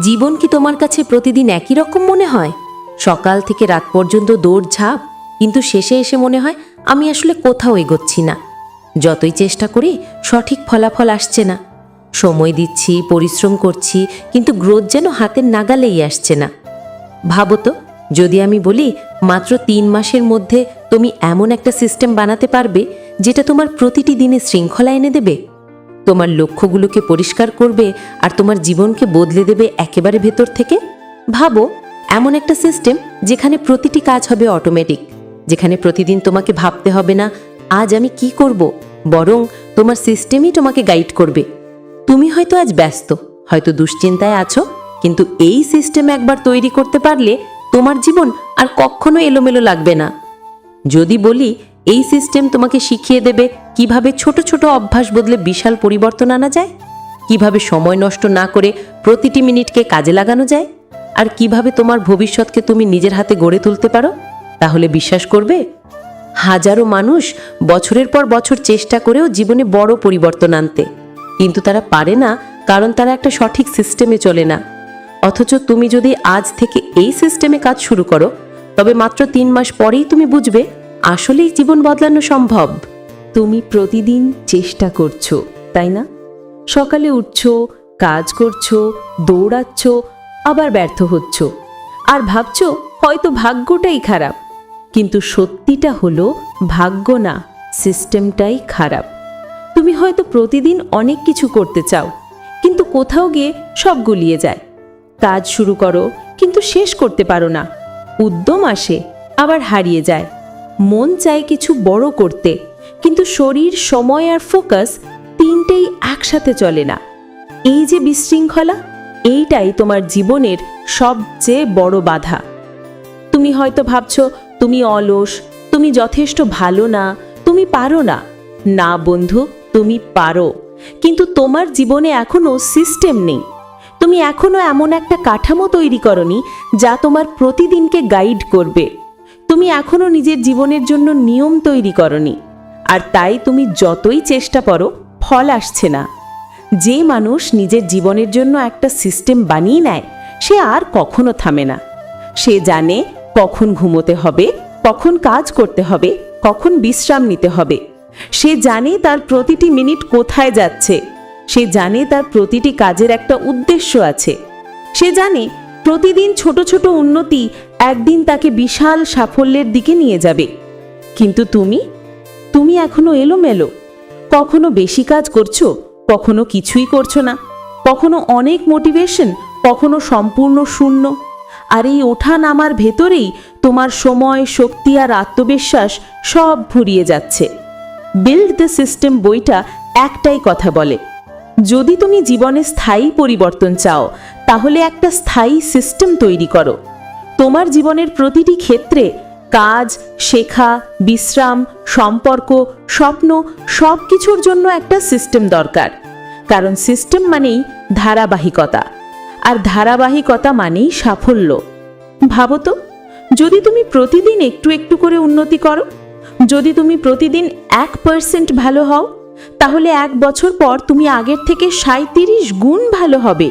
জীবন কি তোমার কাছে প্রতিদিন একই রকম মনে হয়? সকাল থেকে রাত পর্যন্ত দৌড় ঝাঁপ, কিন্তু শেষে এসে মনে হয় আমি আসলে কোথাও এগোচ্ছি না। যতই চেষ্টা করি, সঠিক ফলাফল আসছে না। সময় দিচ্ছি, পরিশ্রম করছি, কিন্তু গ্রোথ যেন হাতের নাগালেই আসছে না। ভাবো তো, যদি আমি বলি, মাত্র তিন মাসের মধ্যে তুমি এমন একটা সিস্টেম বানাতে পারবে, যেটা তোমার প্রতিটি দিনে শৃঙ্খলা এনে দেবে? তোমার লক্ষ্যগুলোকে পরিষ্কার করবে আর তোমার জীবনকে বদলে দেবে একেবারে ভেতর থেকে? ভাবো, এমন একটা সিস্টেম যেখানে প্রতিটি কাজ হবে অটোমেটিক, যেখানে প্রতিদিন তোমাকে ভাবতে হবে না, আজ আমি কি করব, বরং তোমার সিস্টেমই তোমাকে গাইড করবে। তুমি হয়তো আজ ব্যস্ত, হয়তো দুশ্চিন্তায় আছো, কিন্তু এই সিস্টেম একবার তৈরি করতে পারলে তোমার জীবন আর কখনো এলোমেলো লাগবে না। যদি বলি এই সিস্টেম তোমাকে শিখিয়ে দেবে কীভাবে ছোট ছোট অভ্যাস বদলে বিশাল পরিবর্তন আনা যায়, কীভাবে সময় নষ্ট না করে প্রতিটি মিনিটকে কাজে লাগানো যায়, আর কীভাবে তোমার ভবিষ্যৎকে তুমি নিজের হাতে গড়ে তুলতে পারো, তাহলে বিশ্বাস করবে? হাজারো মানুষ বছরের পর বছর চেষ্টা করেও জীবনে বড় পরিবর্তন আনতে, কিন্তু তারা পারে না কারণ তারা একটা সঠিক সিস্টেমে চলে না। অথচ তুমি যদি আজ থেকে এই সিস্টেমে কাজ শুরু করো, তবে মাত্র তিন মাস পরেই তুমি বুঝবে আসলেই জীবন বদলানো সম্ভব। তুমি প্রতিদিন চেষ্টা করছ, তাই না? সকালে উঠছো, কাজ করছ, দৌড়াচ্ছ, আবার ব্যর্থ হচ্ছ। আর ভাবছ, হয়তো ভাগ্যটাই খারাপ। কিন্তু সত্যিটা হলো, ভাগ্য না, সিস্টেমটাই খারাপ। তুমি হয়তো প্রতিদিন অনেক কিছু করতে চাও, কিন্তু কোথাও গিয়ে সব গুলিয়ে যায়। কাজ শুরু করো, কিন্তু শেষ করতে পারো না। উদ্যম আসে, আবার হারিয়ে যায়। মন চায় কিছু বড় করতে, কিন্তু শরীর, সময় আর ফোকাস তিনটেই একসাথে চলে না। এই যে বিশৃঙ্খলা, এইটাই তোমার জীবনের সবচেয়ে বড় বাধা। তুমি হয়তো ভাবছ, তুমি অলস, তুমি যথেষ্ট ভালো না, তুমি পারো না। না বন্ধু, তুমি পারো, কিন্তু তোমার জীবনে এখনও সিস্টেম নেই। তুমি এখনও এমন একটা কাঠামো তৈরি করনি যা তোমার প্রতিদিনকে গাইড করবে। তুমি এখনও নিজের জীবনের জন্য নিয়ম তৈরি করনি। আর তাই তুমি যতই চেষ্টা করো, ফল আসছে না। যে মানুষ নিজের জীবনের জন্য একটা সিস্টেম বানিয়ে নেয়, সে আর কখনো থামে না। সে জানে কখন ঘুমোতে হবে, কখন কাজ করতে হবে, কখন বিশ্রাম নিতে হবে। সে জানে তার প্রতিটি মিনিট কোথায় যাচ্ছে। সে জানে তার প্রতিটি কাজের একটা উদ্দেশ্য আছে। সে জানে প্রতিদিন ছোট ছোট উন্নতি একদিন তাকে বিশাল সাফল্যের দিকে নিয়ে যাবে। কিন্তু তুমি? তুমি এখনও এলোমেলো। কখনো বেশি কাজ করছ, কখনো কিছুই করছ না। কখনো অনেক মোটিভেশন কখনো সম্পূর্ণ শূন্য। আর এই ওঠা নামার ভেতরেই তোমার সময়, শক্তি আর আত্মবিশ্বাস সব ফুরিয়ে যাচ্ছে। বিল্ড দ্য সিস্টেম বইটা একটাই কথা বলে। যদি তুমি জীবনে স্থায়ী পরিবর্তন চাও, তাহলে একটা স্থায়ী সিস্টেম তৈরি করো। তোমার জীবনের প্রতিটি ক্ষেত্রে কাজ, শেখা, বিশ্রাম, সম্পর্ক, স্বপ্ন সব কিছুর জন্য একটা সিস্টেম দরকার। কারণ সিস্টেম মানেই ধারাবাহিকতা। আর ধারাবাহিকতা মানেই সাফল্য। ভাবো তো, যদি তুমি প্রতিদিন একটু একটু করে উন্নতি করো, যদি তুমি প্রতিদিন এক পার্সেন্ট ভালো হও তাহলে এক বছর পর তুমি আগের থেকে সাঁত্রিশ গুণ ভালো হবে।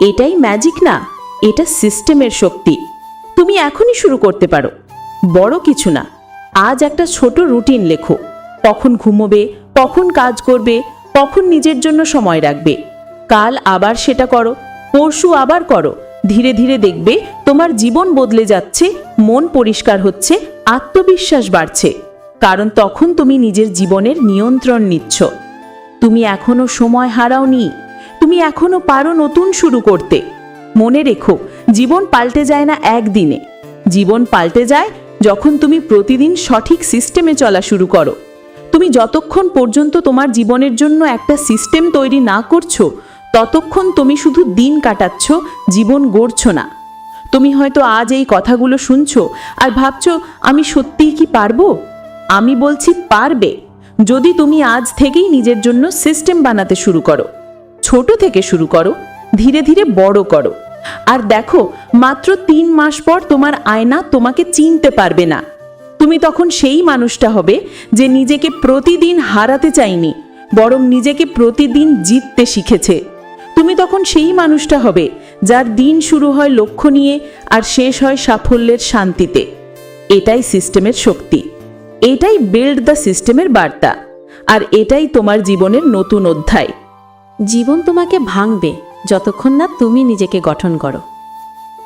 এটাই ম্যাজিক না, এটা সিস্টেমের শক্তি। তুমি এখনই শুরু করতে পারো। বড় কিছু না, আজ একটা ছোট রুটিন লেখো। কখন ঘুমোবে, কখন কাজ করবে, কখন নিজের জন্য সময় রাখবে। কাল আবার সেটা করো, পরশু আবার করো। ধীরে ধীরে দেখবে তোমার জীবন বদলে যাচ্ছে, মন পরিষ্কার হচ্ছে, আত্মবিশ্বাস বাড়ছে। কারণ তখন তুমি নিজের জীবনের নিয়ন্ত্রণ নিচ্ছ। তুমি এখনও সময় হারাওনি। তুমি এখনও পারো নতুন শুরু করতে। মনে রেখো, জীবন পাল্টে যায় না একদিনে। জীবন পাল্টে যায় যখন তুমি প্রতিদিন সঠিক সিস্টেমে চলা শুরু করো। তুমি যতক্ষণ পর্যন্ত তোমার জীবনের জন্য একটা সিস্টেম তৈরি না করছ, ততক্ষণ তুমি শুধু দিন কাটাচ্ছ, জীবন গড়ছ না। তুমি হয়তো আজ এই কথাগুলো শুনছো আর ভাবছ, আমি সত্যিই কি পারব? আমি বলছি পারবে, যদি তুমি আজ থেকেই নিজের জন্য সিস্টেম বানাতে শুরু করো। ছোট থেকে শুরু করো, ধীরে ধীরে বড় করো। আর দেখো, মাত্র তিন মাস পর তোমার আয়না তোমাকে চিনতে পারবে না। তুমি তখন সেই মানুষটা হবে যে নিজেকে প্রতিদিন হারাতে চাইনি বরং নিজেকে প্রতিদিন জিততে শিখেছে। তুমি তখন সেই মানুষটা হবে যার দিন শুরু হয় লক্ষ্য নিয়ে আর শেষ হয় সাফল্যের শান্তিতে। এটাই সিস্টেমের শক্তি। এটাই বিল্ড দ্য সিস্টেমের বার্তা। আর এটাই তোমার জীবনের নতুন অধ্যায়। জীবন তোমাকে ভাঙবে যতক্ষণ না তুমি নিজেকে গঠন করো।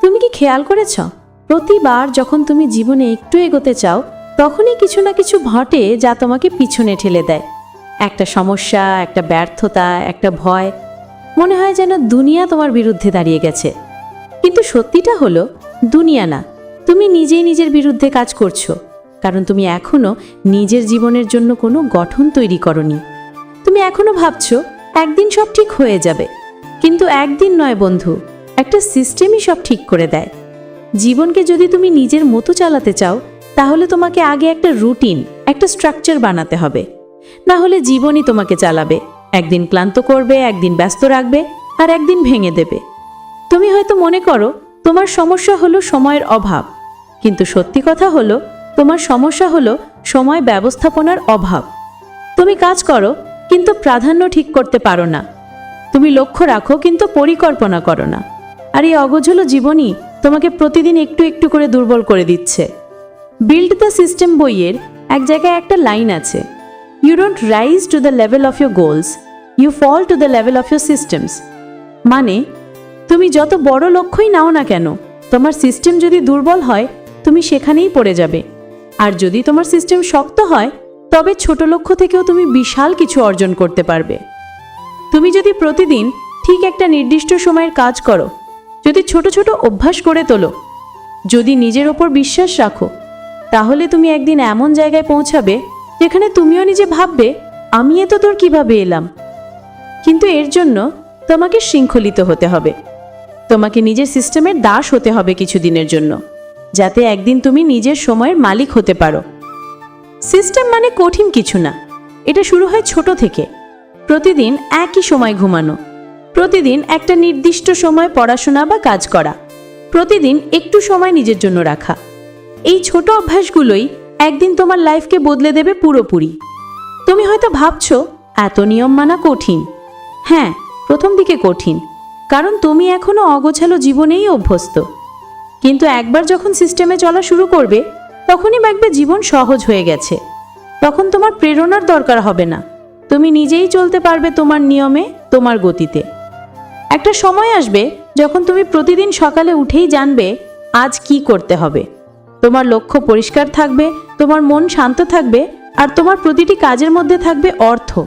তুমি কি খেয়াল করেছ? প্রতিবার যখন তুমি জীবনে একটু এগোতে চাও, তখনই কিছু না কিছু ঘটে যা তোমাকে পিছনে ঠেলে দেয়। একটা সমস্যা, একটা ব্যর্থতা, একটা ভয়। মনে হয় যেন দুনিয়া তোমার বিরুদ্ধে দাঁড়িয়ে গেছে। কিন্তু সত্যিটা হলো, দুনিয়া না। তুমি নিজেই নিজের বিরুদ্ধে কাজ করছ। কারণ তুমি এখনও নিজের জীবনের জন্য কোনো গঠন তৈরি করনি। তুমি এখনও ভাবছ, একদিন সব ঠিক হয়ে যাবে। কিন্তু একদিন নয় বন্ধু, একটা সিস্টেমই সব ঠিক করে দেয়। জীবনকে যদি তুমি নিজের মতো চালাতে চাও, তাহলে তোমাকে আগে একটা রুটিন একটা স্ট্রাকচার বানাতে হবে। না হলে জীবনই তোমাকে চালাবে। একদিন ক্লান্ত করবে, একদিন ব্যস্ত রাখবে, আর একদিন ভেঙে দেবে। তুমি হয়তো মনে করো, তোমার সমস্যা হলো সময়ের অভাব। কিন্তু সত্যি কথা হলো তোমার সমস্যা হলো সময় ব্যবস্থাপনার অভাব। তুমি কাজ করো, কিন্তু প্রাধান্য ঠিক করতে পারো না। তুমি লক্ষ্য রাখো, কিন্তু পরিকল্পনা করো না। আর এই অগোছলো জীবনই তোমাকে প্রতিদিন একটু একটু করে দুর্বল করে দিচ্ছে। বিল্ড দ্য সিস্টেম বইয়ের এক জায়গায় একটা লাইন আছে। You don't rise to the level of your goals you fall to the level of your systems মানে তুমি যত বড় লক্ষ্যই নাও না কেন, তোমার সিস্টেম যদি দুর্বল হয়, তুমি সেখানেই পড়ে যাবে। আর যদি তোমার সিস্টেম শক্ত হয়, তবে ছোট লক্ষ্য থেকেও তুমি বিশাল কিছু অর্জন করতে পারবে। তুমি যদি প্রতিদিন ঠিক একটা নির্দিষ্ট সময়ের কাজ করো, যদি ছোট ছোট অভ্যাস করে তোলো, যদি নিজের ওপর বিশ্বাস রাখো, তাহলে তুমি একদিন এমন জায়গায় পৌঁছাবে যেখানে তুমিও নিজে ভাববে, আমি এত তোর কীভাবে এলাম? কিন্তু এর জন্য তোমাকে শৃঙ্খলিত হতে হবে। তোমাকে নিজের সিস্টেমের দাস হতে হবে কিছুদিনের জন্য। যাতে একদিন তুমি নিজের সময়ের মালিক হতে পারো। সিস্টেম মানে কঠিন কিছু না। এটা শুরু হয় ছোট থেকে। প্রতিদিন একই সময় ঘুমানো। প্রতিদিন একটা নির্দিষ্ট সময় পড়াশোনা বা কাজ করা। প্রতিদিন একটু সময় নিজের জন্য রাখা। এই ছোট অভ্যাসগুলোই একদিন তোমার লাইফকে বদলে দেবে পুরোপুরি। তুমি হয়তো ভাবছ, এত নিয়ম মানা কঠিন। হ্যাঁ প্রথম দিকে কঠিন। কারণ তুমি এখনও অগোছালো জীবনেই অভ্যস্ত। কিন্তু একবার যখন সিস্টেমে চলা শুরু করবে, তখনই দেখবে জীবন সহজ হয়ে গেছে। তখন তোমার প্রেরণার দরকার হবে না। তুমি নিজেই চলতে পারবে তোমার নিয়মে, তোমার গতিতে। একটা সময় আসবে যখন তুমি প্রতিদিন সকালে উঠেই জানবে, আজ কি করতে হবে। তোমার লক্ষ্য পরিষ্কার থাকবে, তোমার মন শান্ত থাকবে, আর তোমার প্রতিটি কাজের মধ্যে থাকবে অর্থ।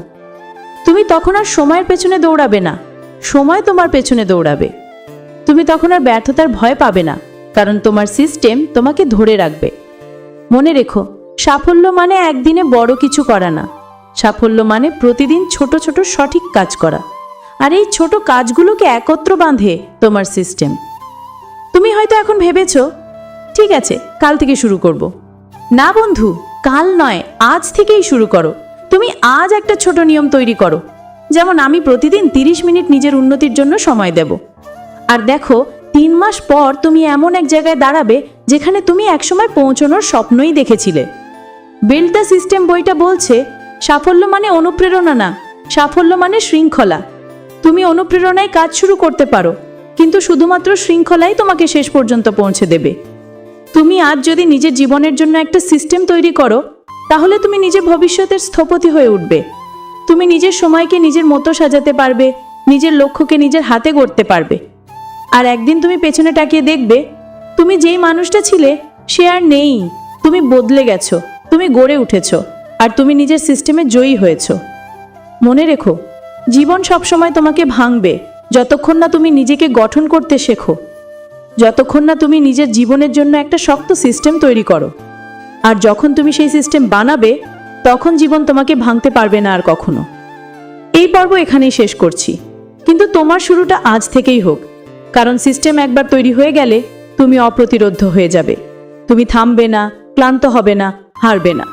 তুমি তখন আর সময়ের পেছনে দৌড়াবে না। সময় তোমার পেছনে দৌড়াবে। তুমি তখন আর ব্যর্থতার ভয় পাবে না। কারণ তোমার সিস্টেম তোমাকে ধরে রাখবে। মনে রেখো, সাফল্য মানে একদিনে বড় কিছু করা না। সাফল্য মানে প্রতিদিন ছোট ছোট সঠিক কাজ করা। আর এই ছোট কাজগুলোকে একত্র বাঁধে তোমার সিস্টেম তুমি হয়তো এখন ভেবেছ, ঠিক আছে, কাল থেকে শুরু করব। না বন্ধু, কাল নয়, আজ থেকেই শুরু করো। তুমি আজ একটা ছোট নিয়ম তৈরি করো। যেমন আমি প্রতিদিন তিরিশ মিনিট নিজের উন্নতির জন্য সময় দেব। আর দেখো তিন মাস পর তুমি এমন এক জায়গায় দাঁড়াবে যেখানে তুমি একসময় পৌঁছানোর স্বপ্নই দেখেছিলে। বিল্ড দ্য সিস্টেম বইটা বলছে, সাফল্য মানে অনুপ্রেরণা না, সাফল্য মানে শৃঙ্খলা। তুমি অনুপ্রেরণায় কাজ শুরু করতে পারো, কিন্তু শুধুমাত্র শৃঙ্খলাই তোমাকে শেষ পর্যন্ত পৌঁছে দেবে। তুমি আজ যদি নিজের জীবনের জন্য একটা সিস্টেম তৈরি করো, তাহলে তুমি নিজের ভবিষ্যতের স্থপতি হয়ে উঠবে। তুমি নিজের সময়কে নিজের মতো সাজাতে পারবে, নিজের লক্ষ্যকে নিজের হাতে গড়তে পারবে। আর একদিন তুমি পেছনে তাকিয়ে দেখবে, তুমি যেই মানুষটা ছিলে, সে আর নেই। তুমি বদলে গেছো, তুমি গড়ে উঠেছো, আর তুমি নিজের সিস্টেমে জয়ী হয়েছো। মনে রেখো, জীবন সবসময় তোমাকে ভাঙবে, যতক্ষণ না তুমি নিজেকে গঠন করতে শেখো। যতক্ষণ না তুমি নিজের জীবনের জন্য একটা শক্ত সিস্টেম তৈরি করো। আর যখন তুমি সেই সিস্টেম বানাবে, তখন জীবন তোমাকে ভাঙতে পারবে না আর কখনো। এই পর্ব এখানেই শেষ করছি। কিন্তু তোমার শুরুটা আজ থেকেই হোক। কারণ সিস্টেম একবার তৈরি হয়ে গেলে তুমি অপ্রতিরোধ হয়ে যাবে। তুমি থামবে না, ক্লান্ত হবে না, হারবে না।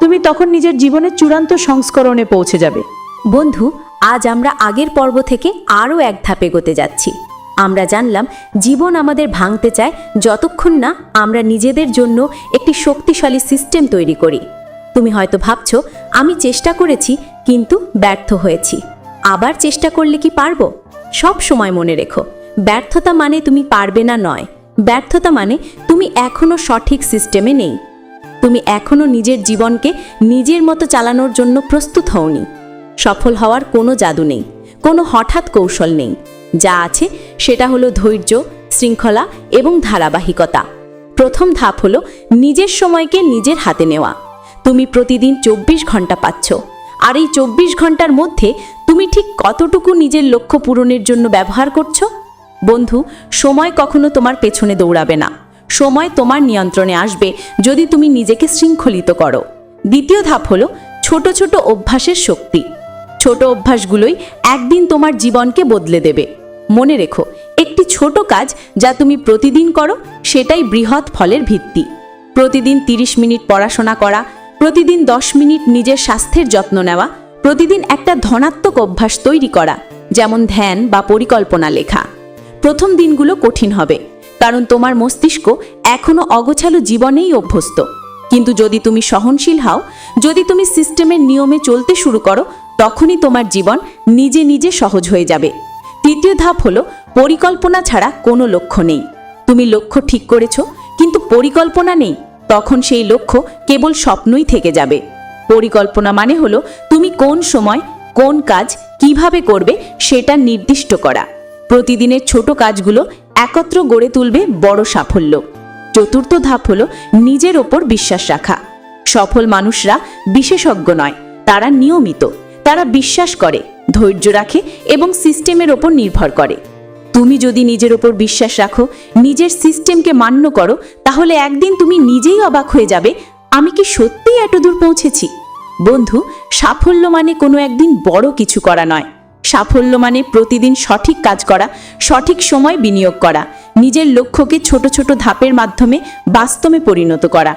তুমি তখন নিজের জীবনের চূড়ান্ত সংস্করণে পৌঁছে যাবে। বন্ধু, আজ আমরা আগের পর্ব থেকে আরও এক ধাপ এগোতে যাচ্ছি। আমরা জানলাম, জীবন আমাদের ভাঙতে চায় যতক্ষণ না আমরা নিজেদের জন্য একটি শক্তিশালী সিস্টেম তৈরি করি। তুমি হয়তো ভাবছ, আমি চেষ্টা করেছি, কিন্তু ব্যর্থ হয়েছি। আবার চেষ্টা করলে কি পারব? সব সময় মনে রেখো। ব্যর্থতা মানে তুমি পারবে না নয়। ব্যর্থতা মানে তুমি এখনও সঠিক সিস্টেমে নেই। তুমি এখনও নিজের জীবনকে নিজের মতো চালানোর জন্য প্রস্তুত হওনি। সফল হওয়ার কোনো জাদু নেই, কোনো হঠাৎ কৌশল নেই। যা আছে সেটা হলো ধৈর্য, শৃঙ্খলা এবং ধারাবাহিকতা। প্রথম ধাপ হলো নিজের সময়কে নিজের হাতে নেওয়া। তুমি প্রতিদিন চব্বিশ ঘণ্টা পাচ্ছ। আর এই চব্বিশ ঘণ্টার মধ্যে তুমি ঠিক কতটুকু নিজের লক্ষ্য পূরণের জন্য ব্যবহার করছ? বন্ধু, সময় কখনো তোমার পেছনে দৌড়াবে না। সময় তোমার নিয়ন্ত্রণে আসবে যদি তুমি নিজেকে শৃঙ্খলিত করো। দ্বিতীয় ধাপ হলো ছোট ছোট অভ্যাসের শক্তি। ছোট অভ্যাসগুলোই একদিন তোমার জীবনকে বদলে দেবে। মনে রেখো, একটি ছোট কাজ যা তুমি প্রতিদিন করো, সেটাই বৃহৎ ফলের ভিত্তি। প্রতিদিন 30 মিনিট পড়াশোনা করা, প্রতিদিন 10 মিনিট নিজের স্বাস্থ্যের যত্ন নেওয়া, প্রতিদিন একটা ধনাত্মক অভ্যাস তৈরি করা, যেমন ধ্যান বা পরিকল্পনা লেখা। প্রথম দিনগুলো কঠিন হবে, কারণ তোমার মস্তিষ্ক এখনও অগোছালো জীবনেই অভ্যস্ত। কিন্তু যদি তুমি সহনশীল হও, যদি তুমি সিস্টেমের নিয়মে চলতে শুরু করো, তখনই তোমার জীবন নিজে নিজে সহজ হয়ে যাবে। তৃতীয় ধাপ হলো, পরিকল্পনা ছাড়া কোনো লক্ষ্য নেই। তুমি লক্ষ্য ঠিক করেছ, কিন্তু পরিকল্পনা নেই, তখন সেই লক্ষ্য কেবল স্বপ্নই থেকে যাবে। পরিকল্পনা মানে হলো, তুমি কোন সময় কোন কাজ কীভাবে করবে সেটা নির্দিষ্ট করা। প্রতিদিনের ছোট কাজগুলো একত্র গড়ে তুলবে বড় সাফল্য। চতুর্থ ধাপ হলো নিজের ওপর বিশ্বাস রাখা। সফল মানুষরা বিশেষজ্ঞ নয়, তারা নিয়মিত। তারা বিশ্বাস করে, ধৈর্য রাখে এবং সিস্টেমের ওপর নির্ভর করে। তুমি যদি নিজের ওপর বিশ্বাস রাখো, নিজের সিস্টেমকে মান্য করো, তাহলে একদিন তুমি নিজেই অবাক হয়ে যাবে, আমি কি সত্যিই এতদূর পৌঁছেছি? বন্ধু, সাফল্য মানে কোনো একদিন বড় কিছু করা নয়। সাফল্য মানে প্রতিদিন সঠিক কাজ করা, সঠিক সময় বিনিয়োগ করা, নিজের লক্ষ্যকে ছোট ছোট ধাপের মাধ্যমে বাস্তবে পরিণত করা।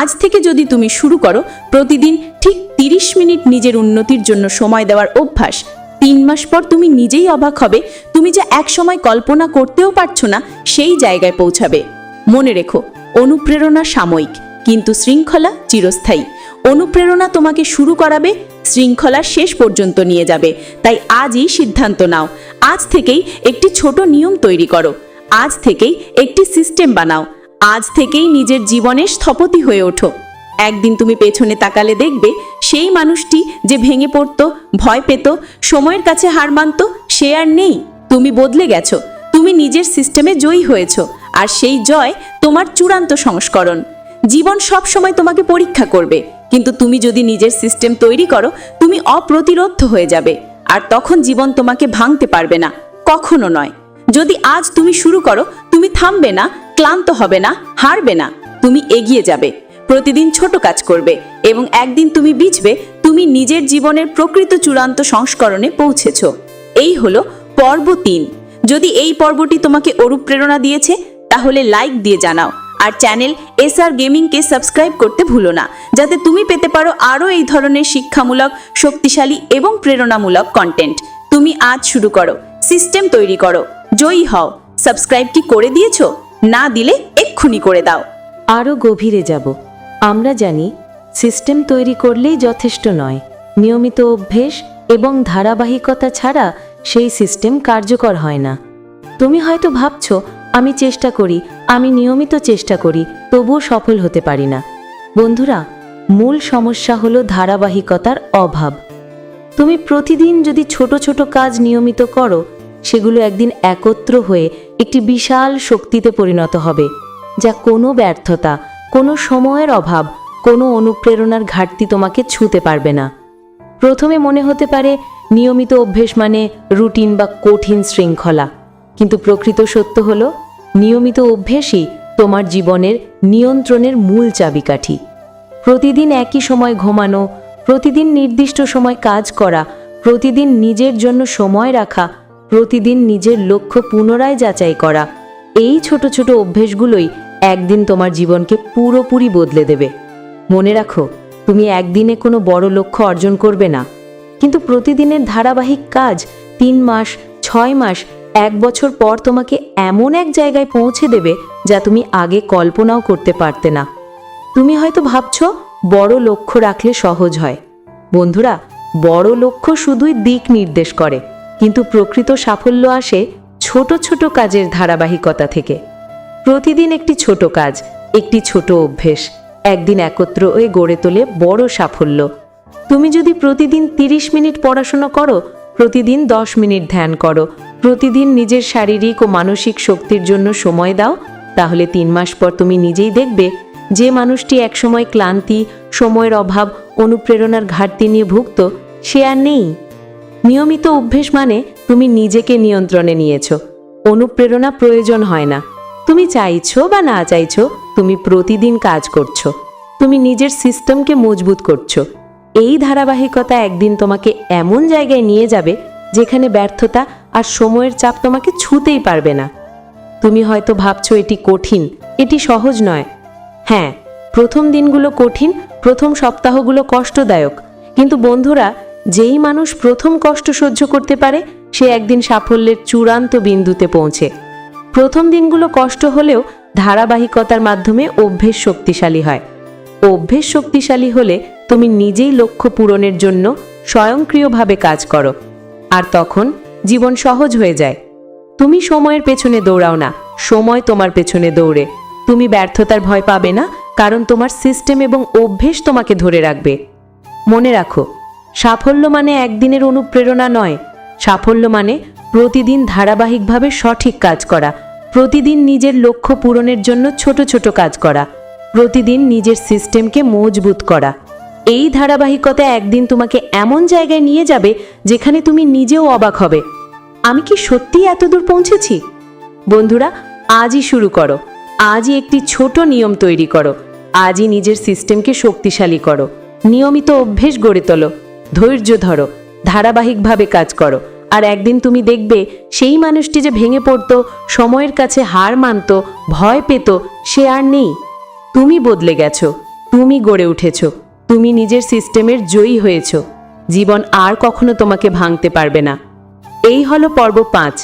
আজ থেকে যদি তুমি শুরু করো, প্রতিদিন ঠিক তিরিশ মিনিট নিজের উন্নতির জন্য সময় দেওয়ার অভ্যাস। তিন মাস পর তুমি নিজেই অবাক হবে, তুমি যা এক সময় কল্পনা করতেও পারছ না, সেই জায়গায় পৌঁছাবে। মনে রেখো, অনুপ্রেরণা সাময়িক, কিন্তু শৃঙ্খলা চিরস্থায়ী। অনুপ্রেরণা তোমাকে শুরু করাবে শৃঙ্খলার শেষ পর্যন্ত নিয়ে যাবে। তাই আজই সিদ্ধান্ত নাও। আজ থেকেই একটি ছোট নিয়ম তৈরি করো। আজ থেকেই একটি সিস্টেম বানাও। আজ থেকেই নিজের জীবনের স্থপতি হয়ে ওঠো। একদিন তুমি পেছনে তাকালে দেখবে, সেই মানুষটি যে ভেঙে পড়তো, ভয় পেত, সময়ের কাছে হার মানত, সে আর নেই। তুমি বদলে গেছো। তুমি নিজের সিস্টেমে জয়ী হয়েছ। আর সেই জয় তোমার চূড়ান্ত সংস্করণ। জীবন সব সময় তোমাকে পরীক্ষা করবে। কিন্তু তুমি যদি নিজের সিস্টেম তৈরি করো, তুমি অপ্রতিরোধ হয়ে যাবে। আর তখন জীবন তোমাকে ভাঙতে পারবে না। কখনো নয়। যদি আজ তুমি শুরু করো, তুমি থামবে না, ক্লান্ত হবে না, হারবে না, তুমি এগিয়ে যাবে। প্রতিদিন ছোট কাজ করবে এবং একদিন তুমি বুঝবে তুমি নিজের জীবনের প্রকৃত চূড়ান্ত সংস্করণে পৌঁছেছ। এই হলো পর্ব তিন। যদি এই পর্বটি তোমাকে অনুপ্রেরণা দিয়েছে, তাহলে লাইক দিয়ে জানাও। আর চ্যানেল এস আর গেমিংকে সাবস্ক্রাইব করতে ভুলো না, যাতে তুমি পেতে পারো আরও এই ধরনের শিক্ষামূলক, শক্তিশালী এবং প্রেরণামূলক কন্টেন্ট তুমি আজ শুরু করো সিস্টেম তৈরি করো, জয়ী হও। সাবস্ক্রাইব কি করে দিয়েছ? না দিলে এক্ষুনি করে দাও। আরও গভীরে যাব। আমরা জানি সিস্টেম তৈরি করলেই যথেষ্ট নয়। নিয়মিত অভ্যেস এবং ধারাবাহিকতা ছাড়া সেই সিস্টেম কার্যকর হয় না। তুমি হয়তো ভাবছ আমি চেষ্টা করি, আমি নিয়মিত চেষ্টা করি, তবুও সফল হতে পারি না। বন্ধুরা, মূল সমস্যা হলো ধারাবাহিকতার অভাব। তুমি প্রতিদিন যদি ছোট ছোট কাজ নিয়মিত করো, সেগুলো একদিন একত্র হয়ে একটি বিশাল শক্তিতে পরিণত হবে, যা কোনো ব্যর্থতা, কোনো সময়ের অভাব, কোনো অনুপ্রেরণার ঘাটতি তোমাকে ছুঁতে পারবে না। প্রথমে মনে হতে পারে, নিয়মিত অভ্যেস মানে রুটিন বা কঠিন শৃঙ্খলা, কিন্তু প্রকৃত সত্য হলো নিয়মিত অভ্যেসই তোমার জীবনের নিয়ন্ত্রণের মূল চাবিকাঠি। প্রতিদিন একই সময় ঘুমানো, প্রতিদিন নির্দিষ্ট সময় কাজ করা, প্রতিদিন নিজের জন্য সময় রাখা, প্রতিদিন নিজের লক্ষ্য পুনরায় যাচাই করা, এই ছোট ছোট অভ্যেসগুলোই একদিন তোমার জীবনকে পুরোপুরি বদলে দেবে। মনে রাখো, তুমি একদিনে কোনো বড় লক্ষ্য অর্জন করবে না, কিন্তু প্রতিদিনের ধারাবাহিক কাজ তিন মাস, ছয় মাস এক বছর পর তোমাকে এমন এক জায়গায় পৌঁছে দেবে যা তুমি আগে কল্পনাও করতে পারতে না। তুমি হয়তো ভাবছ, বড় লক্ষ্য রাখলে সহজ হয়। বন্ধুরা, বড় লক্ষ্য শুধুই দিক নির্দেশ করে, কিন্তু প্রকৃত সাফল্য আসে ছোট ছোট কাজের ধারাবাহিকতা থেকে। প্রতিদিন একটি ছোট কাজ, একটি ছোট অভ্যেস, একদিন একত্র হয়ে গড়ে তোলে বড় সাফল্য। তুমি যদি প্রতিদিন 30 মিনিট পড়াশোনা করো, প্রতিদিন 10 মিনিট ধ্যান করো প্রতিদিন নিজের শারীরিক ও মানসিক শক্তির জন্য সময় দাও, তাহলে তিন মাস পর তুমি নিজেই দেখবে যে মানুষটি একসময় ক্লান্তি, সময়ের অভাব, অনুপ্রেরণার ঘাটতি নিয়ে ভুগত সে আর নেই। নিয়মিত অভ্যেস মানে তুমি নিজেকে নিয়ন্ত্রণে নিয়েছো। অনুপ্রেরণা প্রয়োজন হয় না। তুমি চাইছো বা না চাইছো, তুমি প্রতিদিন কাজ করছ। তুমি নিজের সিস্টেমকে মজবুত করছ। এই ধারাবাহিকতা একদিন তোমাকে এমন জায়গায় নিয়ে যাবে, যেখানে ব্যর্থতা আর সময়ের চাপ তোমাকে ছুতেই পারবে না। তুমি হয়তো ভাবছ এটি কঠিন, এটি সহজ নয়। হ্যাঁ প্রথম দিনগুলো কঠিন, প্রথম সপ্তাহগুলো কষ্টদায়ক। কিন্তু বন্ধুরা, যেই মানুষ প্রথম কষ্ট সহ্য করতে পারে, সে একদিন সাফল্যের চূড়ান্ত বিন্দুতে পৌঁছে। প্রথম দিনগুলো কষ্ট হলেও ধারাবাহিকতার মাধ্যমে অভ্যেস শক্তিশালী হয়। অভ্যেস শক্তিশালী হলে তুমি নিজেই লক্ষ্য পূরণের জন্য স্বয়ংক্রিয়ভাবে কাজ করো। আর তখন জীবন সহজ হয়ে যায়। তুমি সময়ের পেছনে দৌড়াও না, সময় তোমার পেছনে দৌড়ে। তুমি ব্যর্থতার ভয় পাবে না, কারণ তোমার সিস্টেম এবং অভ্যেস তোমাকে ধরে রাখবে। মনে রাখো, সাফল্য মানে একদিনের অনুপ্রেরণা নয়। সাফল্য মানে প্রতিদিন ধারাবাহিকভাবে সঠিক কাজ করা, প্রতিদিন নিজের লক্ষ্য পূরণের জন্য ছোট ছোট কাজ করা, প্রতিদিন নিজের সিস্টেমকে মজবুত করা। এই ধারাবাহিকতা একদিন তোমাকে এমন জায়গায় নিয়ে যাবে যেখানে তুমি নিজেও অবাক হবে। আমি কি সত্যিই এতদূর পৌঁছেছি? বন্ধুরা, আজই শুরু করো। আজই একটি ছোট নিয়ম তৈরি করো। আজই নিজের সিস্টেমকে শক্তিশালী করো। নিয়মিত অভ্যেস গড়ে তোলো। ধৈর্য ধরো। ধারাবাহিকভাবে কাজ করো। আর একদিন তুমি দেখবে সেই মানুষটি যে ভেঙে পড়ত, সময়ের কাছে হার মানত, ভয় পেত, সে আর নেই। তুমি বদলে গেছো। তুমি গড়ে উঠেছ। তুমি নিজের সিস্টেমের জয়ী হয়েছ। জীবন আর কখনো তোমাকে ভাঙতে পারবে না। এই হলো পর্ব পাঁচ।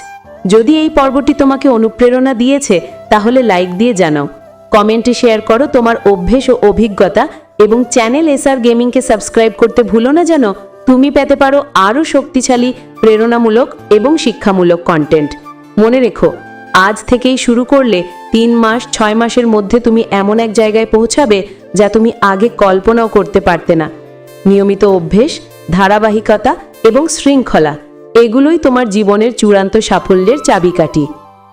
যদি এই পর্বটি তোমাকে অনুপ্রেরণা দিয়েছে, তাহলে লাইক দিয়ে জানাও। কমেন্টে শেয়ার করো তোমার অভ্যেস ও অভিজ্ঞতা এবং চ্যানেল এসআর গেমিংকে সাবস্ক্রাইব করতে ভুলো না যেন তুমি পেতে পারো আরও শক্তিশালী, প্রেরণামূলক এবং শিক্ষামূলক কন্টেন্ট মনে রেখো, আজ থেকেই শুরু করলে তিন মাস, ছয় মাসের মধ্যে তুমি এমন এক জায়গায় পৌঁছাবে যা তুমি আগে কল্পনাও করতে পারতে না। নিয়মিত অভ্যেস, ধারাবাহিকতা এবং শৃঙ্খলা এগুলোই তোমার জীবনের চূড়ান্ত সাফল্যের চাবিকাঠি।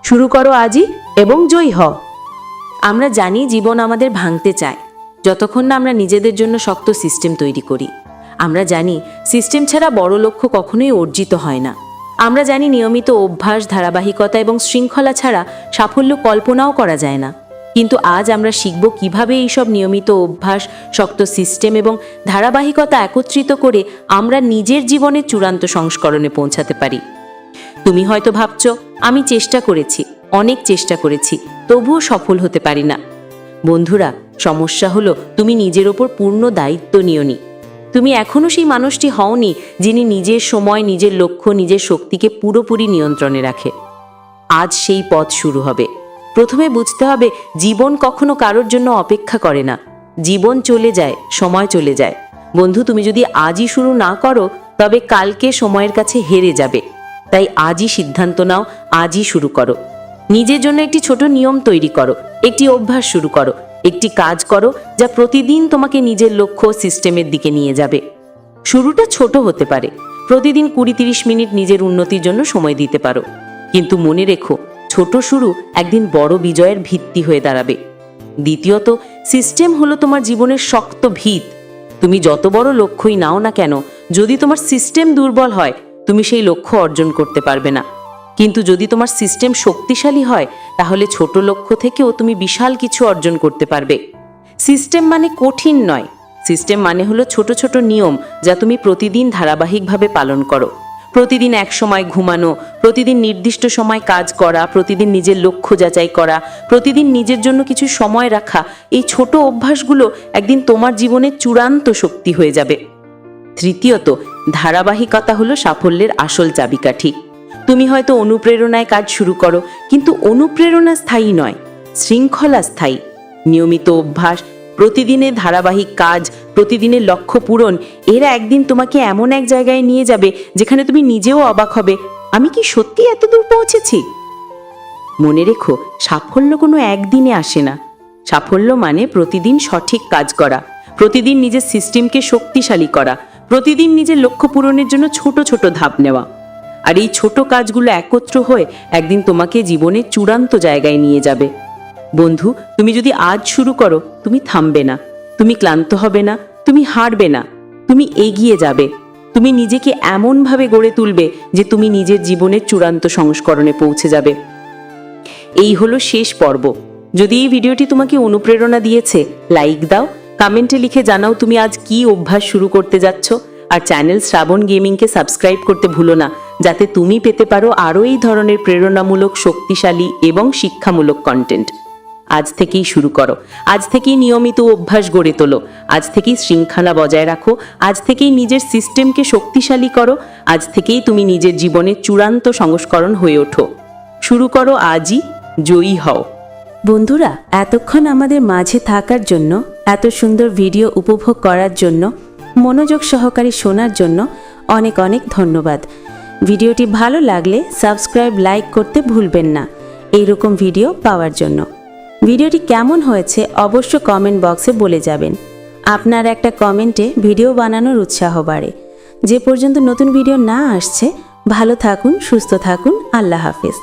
শুরু করো আজই এবং জয়ী হও। আমরা জানি জীবন আমাদের ভাঙতে চায়, যতক্ষণ না আমরা নিজেদের জন্য শক্ত সিস্টেম তৈরি করি। আমরা জানি সিস্টেম ছাড়া বড় লক্ষ্য কখনোই অর্জিত হয় না। আমরা জানি নিয়মিত অভ্যাস, ধারাবাহিকতা এবং শৃঙ্খলা ছাড়া সাফল্য কল্পনাও করা যায় না। কিন্তু আজ আমরা শিখব কীভাবে এইসব নিয়মিত অভ্যাস, শক্ত সিস্টেম এবং ধারাবাহিকতা একত্রিত করে আমরা নিজের জীবনের চূড়ান্ত সংস্করণে পৌঁছাতে পারি। তুমি হয়তো ভাবছ, আমি চেষ্টা করেছি, অনেক চেষ্টা করেছি, তবুও সফল হতে পারি না। বন্ধুরা, সমস্যা হলো তুমি নিজের ওপর পূর্ণ দায়িত্ব নিওনি তুমি এখনও সেই মানুষটি হওনি যিনি নিজের সময়, নিজের লক্ষ্য, নিজের শক্তিকে পুরোপুরি নিয়ন্ত্রণে রাখে। আজ সেই পথ শুরু হবে। প্রথমে বুঝতে হবে জীবন কখনো কারোর জন্য অপেক্ষা করে না। জীবন চলে যায়, সময় চলে যায়। বন্ধু, তুমি যদি আজই শুরু না করো, তবে কালকে সময়ের কাছে হেরে যাবে। তাই আজই সিদ্ধান্ত নাও, আজই শুরু করো। নিজের জন্য একটি ছোট নিয়ম তৈরি করো, একটি অভ্যাস শুরু করো, একটি কাজ করো, যা প্রতিদিন তোমাকে নিজের লক্ষ্য সিস্টেমের দিকে নিয়ে যাবে। শুরুটা ছোট হতে পারে। প্রতিদিন কুড়ি তিরিশ মিনিট নিজের উন্নতির জন্য সময় দিতে পারো। কিন্তু মনে রেখো ছোট শুরু একদিন বড় বিজয়ের ভিত্তি হয়ে দাঁড়াবে। দ্বিতীয়ত সিস্টেম হলো তোমার জীবনের শক্ত ভিত। তুমি যত বড় লক্ষ্যই নাও না কেন, যদি তোমার সিস্টেম দুর্বল হয়, তুমি সেই লক্ষ্য অর্জন করতে পারবে না। কিন্তু যদি তোমার সিস্টেম শক্তিশালী হয়, তাহলে ছোট লক্ষ্য থেকেও তুমি বিশাল কিছু অর্জন করতে পারবে। সিস্টেম মানে কঠিন নয়। সিস্টেম মানে হলো ছোট ছোট নিয়ম যা তুমি প্রতিদিন ধারাবাহিকভাবে পালন করো। প্রতিদিন এক সময় ঘুমানো, প্রতিদিন নির্দিষ্ট সময় কাজ করা, প্রতিদিন নিজের লক্ষ্য যাচাই করা, প্রতিদিন নিজের জন্য কিছু সময় রাখা, এই ছোট অভ্যাসগুলো একদিন তোমার জীবনের চূড়ান্ত শক্তি হয়ে যাবে। তৃতীয়ত, ধারাবাহিকতা হলো সাফল্যের আসল চাবিকাঠি। তুমি হয়তো অনুপ্রেরণায় কাজ শুরু করো, কিন্তু অনুপ্রেরণা স্থায়ী নয়, শৃঙ্খলা স্থায়ী। নিয়মিত অভ্যাস প্রতিদিনের ধারাবাহিক কাজ, প্রতিদিনের লক্ষ্য পূরণ, এরা একদিন তোমাকে এমন এক জায়গায় নিয়ে যাবে যেখানে তুমি নিজেও অবাক হবে। আমি কি সত্যি এত দূর পৌঁছেছি? মনে রেখো, সাফল্য কোনো একদিনে আসে না। সাফল্য মানে প্রতিদিন সঠিক কাজ করা, প্রতিদিন নিজের সিস্টেমকে শক্তিশালী করা, প্রতিদিন নিজের লক্ষ্য পূরণের জন্য ছোট ছোট ধাপ নেওয়া। আর এই ছোট কাজগুলো একত্র হয়ে একদিন তোমাকে জীবনের চূড়ান্ত জায়গায় নিয়ে যাবে। বন্ধু, তুমি যদি আজ শুরু করো, তুমি থামবে না। তুমি ক্লান্ত হবে না, তুমি হারবে না। তুমি এগিয়ে যাবে। তুমি নিজেকে এমনভাবে গড়ে তুলবে যে তুমি নিজের জীবনের চূড়ান্ত সংস্করণে পৌঁছে যাবে। এই হলো শেষ পর্ব। যদি এই ভিডিওটি তোমাকে অনুপ্রেরণা দিয়েছে, লাইক দাও, কমেন্টে লিখে জানাও তুমি আজ কি অভ্যাস শুরু করতে যাচ্ছ। আর চ্যানেল শ্রাবণ গেমিংকে সাবস্ক্রাইব করতে ভুলো না, যাতে তুমি পেতে পারো আরও এই ধরনের প্রেরণামূলক, শক্তিশালী এবং শিক্ষামূলক কন্টেন্ট আজ থেকেই শুরু করো। আজ থেকেই নিয়মিত অভ্যাস গড়ে তোলো। আজ থেকেই শৃঙ্খলা বজায় রাখো। আজ থেকেই নিজের সিস্টেমকে শক্তিশালী করো। আজ থেকেই তুমি নিজের জীবনের চূড়ান্ত সংস্করণ হয়ে ওঠো। শুরু করো আজই। জয়ী হও। বন্ধুরা, এতক্ষণ আমাদের মাঝে থাকার জন্য, এত সুন্দর ভিডিও উপভোগ করার জন্য, মনোযোগ সহকারে শোনার জন্য অনেক অনেক ধন্যবাদ। ভিডিওটি ভালো লাগলে সাবস্ক্রাইব, লাইক করতে ভুলবেন না। এইরকম ভিডিও পাওয়ার জন্য। ভিডিওটি কেমন হয়েছে অবশ্য কমেন্ট বক্সে বলে যাবেন। আপনার একটা কমেন্টে ভিডিও বানানোর উৎসাহ বাড়ে। যে পর্যন্ত নতুন ভিডিও না আসছে, ভালো থাকুন, সুস্থ থাকুন, আল্লাহ হাফিজ।